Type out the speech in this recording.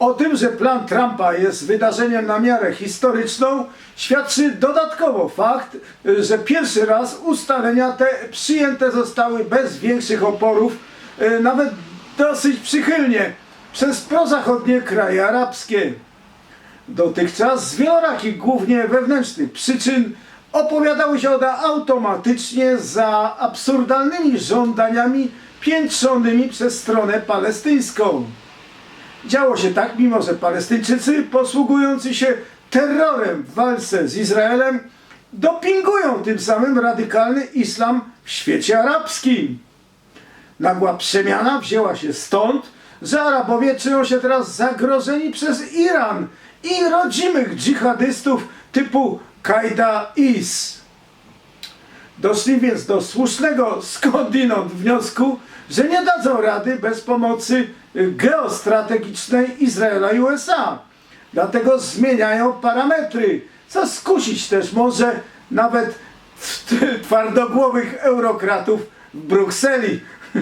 O tym, że plan Trumpa jest wydarzeniem na miarę historyczną, świadczy dodatkowo fakt, że pierwszy raz ustalenia te przyjęte zostały bez większych oporów, y, nawet dosyć przychylnie, przez prozachodnie kraje arabskie. Dotychczas z wielorakich, głównie wewnętrznych przyczyn opowiadały się one automatycznie za absurdalnymi żądaniami piętrzonymi przez stronę palestyńską. Działo się tak, mimo że Palestyńczycy posługujący się terrorem w walce z Izraelem dopingują tym samym radykalny islam w świecie arabskim. Nagła przemiana wzięła się stąd, że Arabowie czują się teraz zagrożeni przez Iran i rodzimych dżihadystów typu Kaida-Is. Doszli więc do słusznego skądinąd wniosku, że nie dadzą rady bez pomocy y, geostrategicznej Izraela i USA. Dlatego zmieniają parametry, co skusić też może nawet twardogłowych eurokratów w Brukseli.